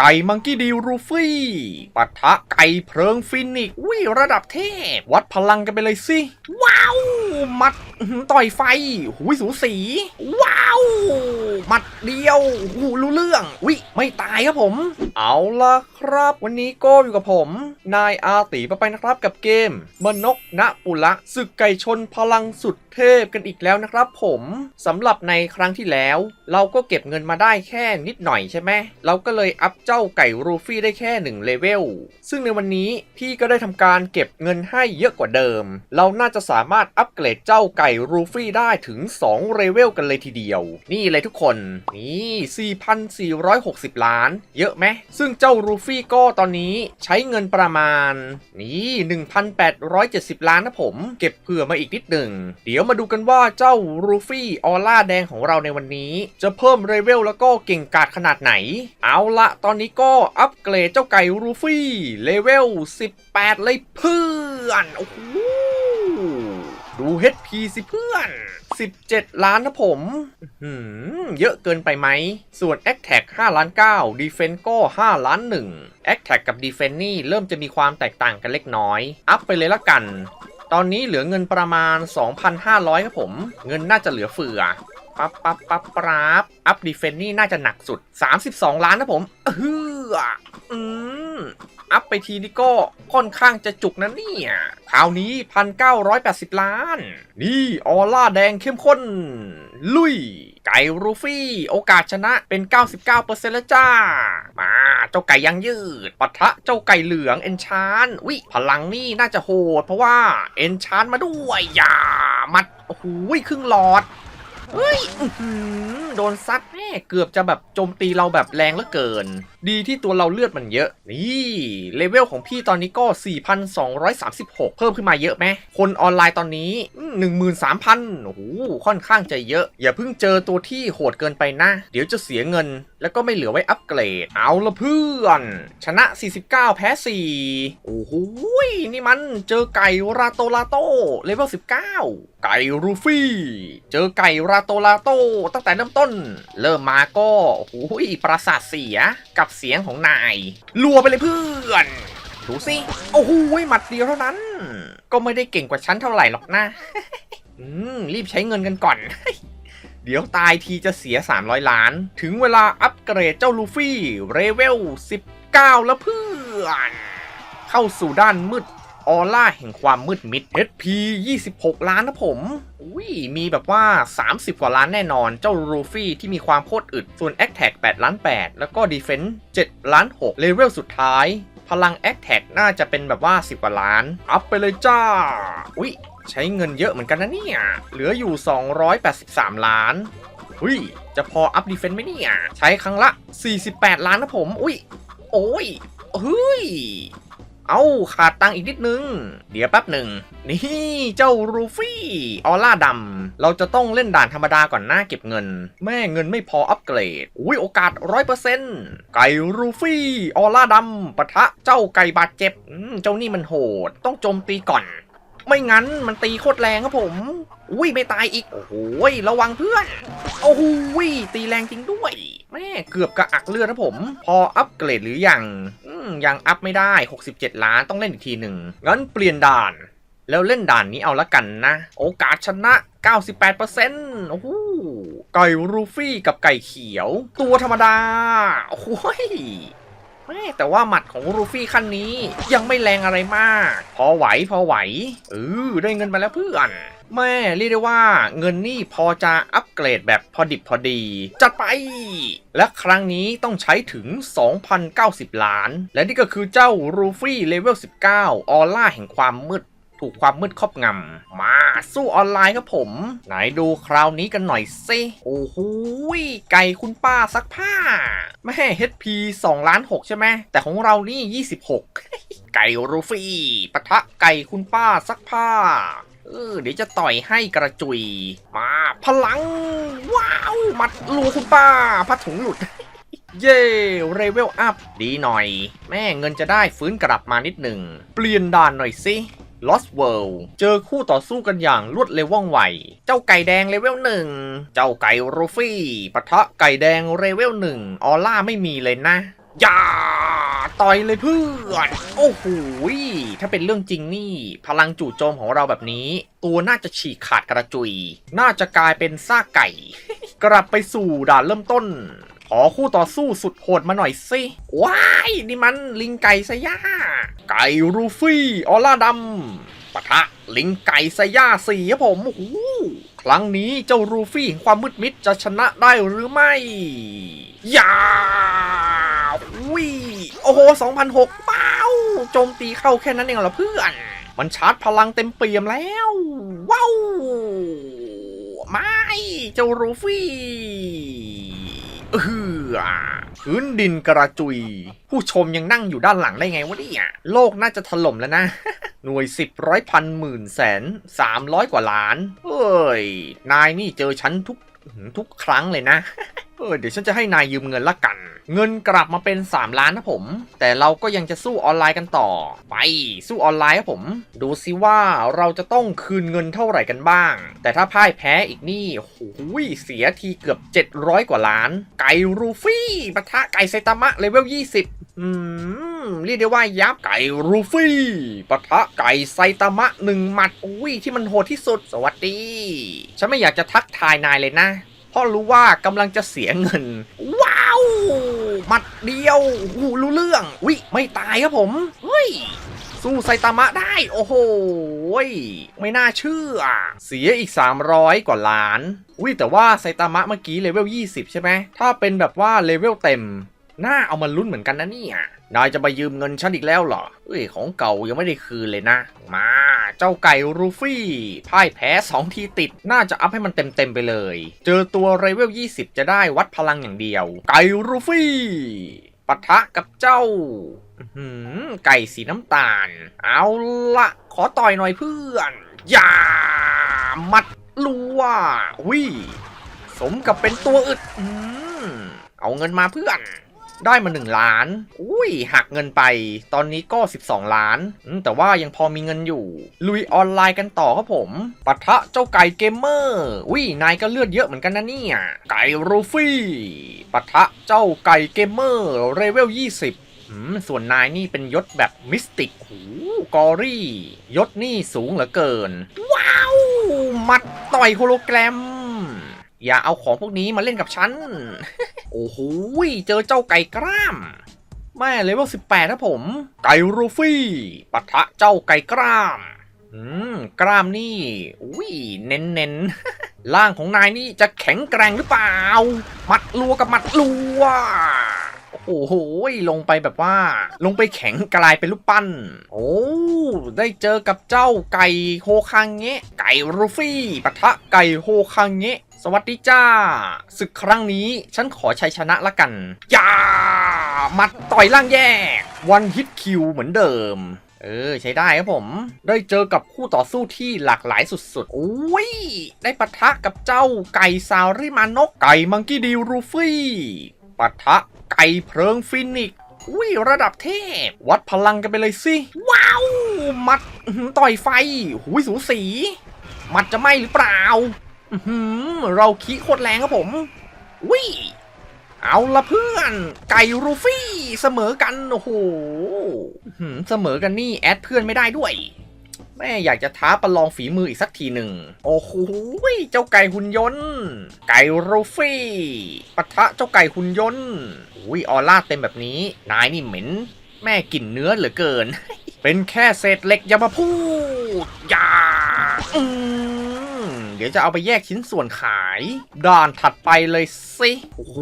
ไก่มังกี้ดีรูฟี่ปะทะไก่เพลิงฟินิกวิระดับเทพ วัดพลังกันไปเลยสิ ว้าว มัดหือต่อยไฟหุยสูสี ว้าว มัดเดียวหูรู้เรื่องวิไม่ตายครับผม เอาละครับ วันนี้โก้อยู่กับผม นายอาตีไปไปนะครับกับเกม มนกณปุระศึกไก่ชนพลังสุดเทพกันอีกแล้วนะครับ ผมสำหรับในครั้งที่แล้ว เราก็เก็บเงินมาได้แค่นิดหน่อยใช่ไหมเราก็เลยอัพเจ้าไก่รูฟี่ได้แค่1เลเวลซึ่งในวันนี้พี่ก็ได้ทำการเก็บเงินให้เยอะกว่าเดิม เราน่าจะสามารถอัปเกรดเจ้าไก่รูฟี่ได้ถึง2เลเวลกันเลยทีเดียว นี่เลยทุกคนนี่4,460 ล้าน เยอะไหม ซึ่งเจ้ารูฟี่ก็ตอนนี้ใช้เงินประมาณ นี่1,870 ล้านนะผม เก็บเผื่อมาอีกนิดหนึ่ง เดี๋ยวมาดูกันว่าเจ้ารูฟี่ออร่าแดงของเราในวันนี้ จะเพิ่มเลเวลแล้วก็เก่งกาจขนาดไหน เอาละตอนนี้ก็อัปเกรดเจ้าไก่รูฟี่เลเวล18 เลยเพื่อน โอ้โห ดู HP สิเพื่อน 17 ล้านนะผม เยอะเกินไปไหม ส่วน a t t a c 5ล้าน9 Defense ก็ 5 ล้าน 1 a t t a c กับ Defense นี่เริ่มจะมีความแตกต่างกันเล็กน้อย อัพไปเลยละกัน ตอนนี้เหลือเงินประมาณ 2,500 ครับผม เงินน่าจะเหลือเฟือปั๊บปั๊บปั๊บปราบอัพดีเฟนนี่น่าจะหนักสุด 32 ล้านนะผมเอ ออืม อัพไปทีนี่ก็ค่อนข้างจะจุกนะเนี่ยคราวนี้ 1,980 ล้าน นี่ออร่าแดงเข้มข้น ลุย ไก่รูฟี่ โอกาสชนะเป็น 99%แล้วจ้า มาเจ้าไก่ยังยืดปะทะเจ้าไก่เหลืองเอนชานวิพลังนี่น่าจะโหด เพราะว่าเอนชานมาด้วยอย่ามัดโอ้โหครึ่งหลอดเฮ้ยอื้อหือโดนซัดแม่เกือบจะแบบโจมตีเราแบบแรงเหลือเกิน ดีที่ตัวเราเลือดมันเยอะ นี่เลเวลของพี่ตอนนี้ก็ 4,236 เพิ่มขึ้นมาเยอะไหมคนออนไลน์ตอนนี้อืม13,000 โอ้โห ค่อนข้างจะเยอะ อย่าเพิ่งเจอตัวที่โหดเกินไปนะ เดี๋ยวจะเสียเงิน แล้วก็ไม่เหลือไว้อัปเกรด เอาละเพื่อน ชนะ 49 แพ้ 4 โอ้โห นี่มันเจอไก่ราโตราโตเลเวล 19ไก่รูฟี่ เจอไก่ราโตราโตตั้งแต่เริ่มต้น เริ่มมาก็โอ้โหประสาทเสียกับเสียงของนายรัวไปเลยเพื่อนดูสิโอ้โหหมัดเดียวเท่านั้น ก็ไม่ได้เก่งกว่าฉันเท่าไหร่หรอกนะอืมรีบใช้เงินกันก่อน เดี๋ยวตายทีจะเสีย 300 ล้าน ถึงเวลาอัปเกรดเจ้าลูฟี่เรเวล 19 แล้วเพื่อน เข้าสู่ด้านมืด ออร่าแห่งความมืดมิด HP 26 ล้านนะผม อุ้ย มีแบบว่า 30 กว่าล้านแน่นอน เจ้ารูฟี่ที่มีความโคตรอึด ส่วน a t t a c 8ล้าน8 แล้วก็ Defense 7ล้าน6เลเวลสุดท้าย พลัง a t t a c น่าจะเป็นแบบว่า 10 กว่าล้าน อัพไปเลยจ้า อุ้ย ใช้เงินเยอะเหมือนกันนะเนี่ย เหลืออยู่ 283 ล้านอุ้ย จะพออัพดีเฟนต์ไหมเนี่ย ใช้ครั้งละ 48 ล้านนะผม อุ้ย โอ้ยเฮ้ย เอาขาดตังอีกนิดนึง เดี๋ยวแป๊บหนึ่ง นี่เจ้ารูฟี่ออร่าดำ เราจะต้องเล่นด่านธรรมดาก่อนหน้าเก็บเงิน แม่เงินไม่พออัปเกรด อุ้ยโอกาสร้อยเปอร์เซ็นต์ไก่รูฟี่ออร่าดำปะทะเจ้าไก่บาดเจ็บอืมเจ้านี่มันโหด ต้องโจมตีก่อน ไม่งั้นมันตีโคตรแรงครับผม อุ้ยไม่ตายอีก โอ้โหระวังเพื่อน โอ้โหตีแรงจริงด้วย แม่เกือบกระอักเลือดนะผม พออัปเกรดหรือยัง ยังอัพไม่ได้ 67 ล้านต้องเล่นอีกทีหนึ่งงั้นเปลี่ยนด่าน แล้วเล่นด่านนี้เอาละกันนะ โอกาสชนะ 98%โอ้โหไก่รูฟี่กับไก่เขียว ตัวธรรมดา โอ้ยแต่ว่าหมัดของรูฟี่ขั้นนี้ยังไม่แรงอะไรมาก พอไหวพอไหวเออได้เงินมาแล้วเพื่อน แม่เรียกได้ว่าเงินนี่พอจะอัปเกรดแบบพอดิบพอดี จัดไป และครั้งนี้ต้องใช้ถึง 2,090 ล้าน และนี่ก็คือเจ้ารูฟี่เลเวล 19 ออร่าแห่งความมืดถูกความมืดครอบงำ มาสู้ออนไลน์ครับผม ไหนดูคราวนี้กันหน่อยซิโอ้โหยไก่คุณป้าซักผ้า แม่ HP 2ล้าน6ใช่ไหม แต่ของเรานี่ 26 ไก่รูฟี่ปะทะไก่คุณป้าซักผ้า เออเดี๋ยวจะต่อยให้กระจุย มาพลัง ว้าวมัดรูคุณป้าผ้าถุงหลุด เย่เรเวลอัพดีหน่อย แม่เงินจะได้ฟื้นกลับมานิดหนึ่ง เปลี่ยนด่านหน่อยสิ Lost World เจอคู่ต่อสู้กันอย่างรวดเร็วว่องไว เจ้าไก่แดงเลเวลหนึ่ง เจ้าไก่รูฟี่ปะทะไก่แดงเลเวลหนึ่ง ออร่าไม่มีเลยนะ อย่าต่อยเลยเพื่อนโอ้โหถ้าเป็นเรื่องจริงนี่ พลังจู่โจมของเราแบบนี้ ตัวน่าจะฉีกขาดกระจุย น่าจะกลายเป็นซากไก่ กลับไปสู่ด่านเริ่มต้น ขอคู่ต่อสู้สุดโหดมาหน่อยสิว้ายนี่มันลิงไก่สยาไก่รูฟี่ออร่าดำปะทะลิงไก่สยาสีครับผมโอ้โหครั้งนี้เจ้ารูฟี่แห่งความมืดมิดจะชนะได้หรือไม่อย่า โอ้โห2006เป้าโจมตีเข้าแค่นั้นเองเหรอเพื่อน มันชาร์จพลังเต็มเปี่ยมแล้ว ว้าว ไม่ เจ้ารูฟี่เออพื้นดินกระจุย ผู้ชมยังนั่งอยู่ด้านหลังได้ไงวะเนี่ยโลกน่าจะถล่มแล้วนะ หน่วยสิบร้อยพันหมื่นแสนสามร้อยกว่าล้านเอ้ย นายนี่เจอฉันทุกทุกครั้งเลยนะ เออเดี๋ยวฉันจะให้นายยืมเงินละกัน เงินกลับมาเป็น 3 ล้านนะผม แต่เราก็ยังจะสู้ออนไลน์กันต่อ ไปสู้ออนไลน์ครับผม ดูซิว่าเราจะต้องคืนเงินเท่าไหร่กันบ้าง แต่ถ้าพ่ายแพ้อีกนี่โอ้โหเสียทีเกือบ 700 กว่าล้าน ไก่รูฟี่ปะทะไก่ไซตามะเลเวล 20 อืมเรียกได้ว่ายับไก่รูฟี่ปะทะไก่ไซตามะหนึ่งหมัดอุ้ยที่มันโหดที่สุดสวัสดี ฉันไม่อยากจะทักทายนายเลยนะ เพราะรู้ว่ากำลังจะเสียเงิน ว้าวมัดเดียวโอ้โหรู้เรื่องวิไม่ตายครับผมเฮ้ยสู้ไซตามะได้ โอ้โหยไม่น่าเชื่อ เสียอีก 300 กว่าล้านวิแต่ว่าไซตามะเมื่อกี้เลเวล 20 ใช่ไหม ถ้าเป็นแบบว่าเลเวลเต็ม น่าเอามาลุ้นเหมือนกันนะเนี่ย นายจะมายืมเงินฉันอีกแล้วเหรอเอ้ยของเก่ายังไม่ได้คืนเลยนะ มา เจ้าไก่รูฟี่พ่ายแพ้ 2 ทีติด น่าจะอัพให้มันเต็ม ๆ ไปเลย เจอตัวเลเวล 20 จะได้วัดพลังอย่างเดียว ไก่รูฟี่ปะทะกับเจ้าไก่สีน้ำตาล เอาละขอต่อยหน่อยเพื่อน อย่า มัดลัววิสมกับเป็นตัวอึดเอาเงินมาเพื่อน ได้มา 1 ล้าน อุ้ย หักเงินไป ตอนนี้ก็ 12 ล้าน แต่ว่ายังพอมีเงินอยู่ ลุยออนไลน์กันต่อครับผมปะทะเจ้าไก่เกมเมอร์ อุ้ย นายก็เลือดเยอะเหมือนกันนะเนี่ย ไก่รูฟี่ปะทะเจ้าไก่เกมเมอร์เลเวล 20ส่วนนายนี่เป็นยศแบบมิสติกหูกอรี่ ยศนี่สูงเหลือเกิน ว้าว มัดต่อยโฮโลแกรม อย่าเอาของพวกนี้มาเล่นกับฉัน โอ้โหเจอเจ้าไก่กล้าม แม่เลเวล18นะผม ไก่รูฟี่ปะทะเจ้าไก่กล้าม อืม กล้ามนี่ อุ้ย เน้นเน้นร่างของนายนี่จะแข็งแกร่งหรือเปล่า มัดลัวกับมัดลัว โอ้โห ลงไปแบบว่า ลงไปแข็งกลายเป็นรูปปั้น โอ้ ได้เจอกับเจ้าไก่โฮคังเงะ ไก่รูฟี่ปะทะไก่โฮคังเงะ สวัสดีจ้าศึกครั้งนี้ฉันขอชัยชนะละกันย่ามัดต่อยล่างแยกวันฮิตคิวเหมือนเดิม เออ ใช้ได้ครับผม ได้เจอกับคู่ต่อสู้ที่หลากหลายสุดๆ โอ้ย ได้ปะทะกับเจ้าไก่ซาวริมานกไก่มังกี้ดีรูฟี่ปะทะไก่เพลิงฟินิกอุ้ยระดับเทพ วัดพลังกันไปเลยสิ ว้าว มัดต่อยไฟหุยสูสี มัดจะไหมหรือเปล่า เราขี้โคตรแรงครับผมวิเอาละเพื่อน ไก่รูฟี่เสมอกันโอ้โหเสมอกันนี่แอดเพื่อนไม่ได้ด้วย แม่อยากจะท้าประลองฝีมืออีกสักทีหนึ่ง โอ้โหเจ้าไก่หุ่นยนต์ ไก่รูฟี่ปะทะเจ้าไก่หุ่นยนต์อุ้ยออร่าเต็มแบบนี้ นายนี่เหม็น แม่กลิ่นเนื้อเหลือเกิน เป็นแค่เศษเหล็กยามาพูดย่าอื เดี๋ยวจะเอาไปแยกชิ้นส่วนขาย ด่านถัดไปเลยสิโอ้โห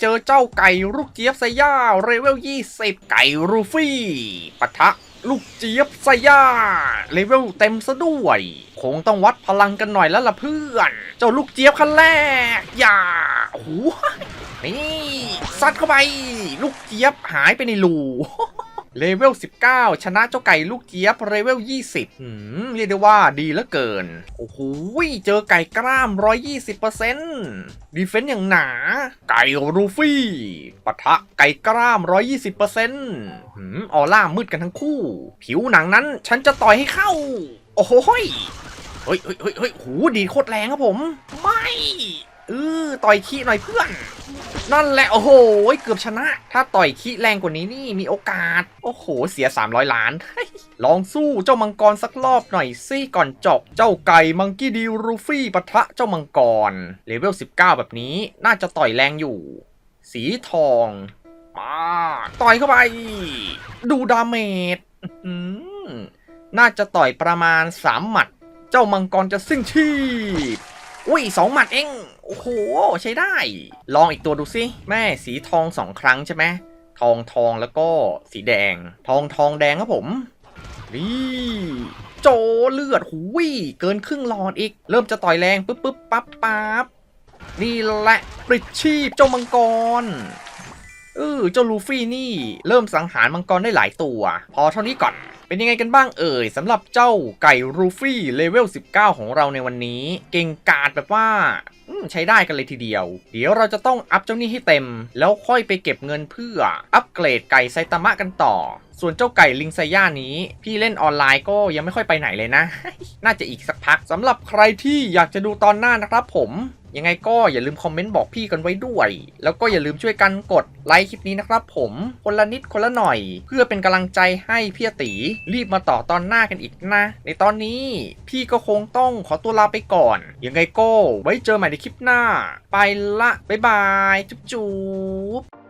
เจอเจ้าไก่ลูกเจี๊ยบไซย่าเรเวล20ไก่รูฟี่ปะทะลูกเจี๊ยบไซย่าเลเวลเต็มซะด้วย คงต้องวัดพลังกันหน่อยแล้วล่ะเพื่อน เจ้าลูกเจี๊ยบขั้นแรก อย่าโอ้โหนี่ซัดเข้าไป ลูกเจี๊ยบหายไปในรู เลเวล 19 ชนะเจ้าไก่ลูกเจี๊ยบเลเวล 20หืมเรียกได้ว่าดีเหลือเกิน โอ้โหเจอไก่กล้าม 120%ดีเฟนต์อย่างหนา ไก่รูฟี่ปะทะไก่กล้าม 120%หืมออร่ามืดกันทั้งคู่ ผิวหนังนั้นฉันจะต่อยให้เข้า โอ้โหเฮ้ยเฮ้ยเฮ้ยเฮ้ยหูดีโคตรแรงครับผม ไม่เออต่อยขี้หน่อยเพื่อน นั่นแหละโอ้โหเกือบชนะ ถ้าต่อยขี้แรงกว่านี้นี่มีโอกาส โอ้โห เสีย 300 ล้าน ลองสู้เจ้ามังกรสักรอบหน่อยสิก่อนจบ เจ้าไก่มังกี้ดีรูฟี่ปะทะเจ้ามังกรเลเวล 19 แบบนี้น่าจะต่อยแรงอยู่ สีทองมาต่อยเข้าไป ดูดาเมจน่าจะต่อยประมาณ 3 หมัด เจ้ามังกรจะสิ้นชีพ อุ้ยสองหมัดเอง โอ้โห ใช้ได้ ลองอีกตัวดูสิแม่สีทองสองครั้งใช่ไหมทองทองแล้วก็สีแดง ทองทองแดงครับผมนี่โจเลือดหูวิเกินครึ่งหลอดอีก เริ่มจะต่อยแรงปึ๊บปึ๊บปั๊บปั๊บนี่แหละปลิดชีพเจ้ามังกรเออเจ้าลูฟี่นี่ เริ่มสังหารมังกรได้หลายตัว พอเท่านี้ก่อน เป็นยังไงกันบ้างเอ่ยสำหรับเจ้าไก่รูฟี่เลเวล 19 ของเราในวันนี้ เก่งกาจแบบว่าใช้ได้กันเลยทีเดียว เดี๋ยวเราจะต้องอัพเจ้านี่ให้เต็ม แล้วค่อยไปเก็บเงินเพื่อ อัปเกรดไก่ไซตามะกันต่อ ส่วนเจ้าไก่ลิงไซย่านี้ พี่เล่นออนไลน์ก็ยังไม่ค่อยไปไหนเลยนะ น่าจะอีกสักพักสำหรับใครที่อยากจะดูตอนหน้านะครับผม ยังไงก็อย่าลืมคอมเมนต์บอกพี่กันไว้ด้วย แล้วก็อย่าลืมช่วยกันกดไลค์คลิปนี้นะครับผมคนละนิดคนละหน่อย เพื่อเป็นกำลังใจให้พี่ตีรีบมาต่อตอนหน้ากันอีกนะ ในตอนนี้พี่ก็คงต้องขอตัวลาไปก่อน ยังไงก็ไว้เจอใหม่ในคลิปหน้า ไปละบ๊ายบาย จุ๊บจุ๊บ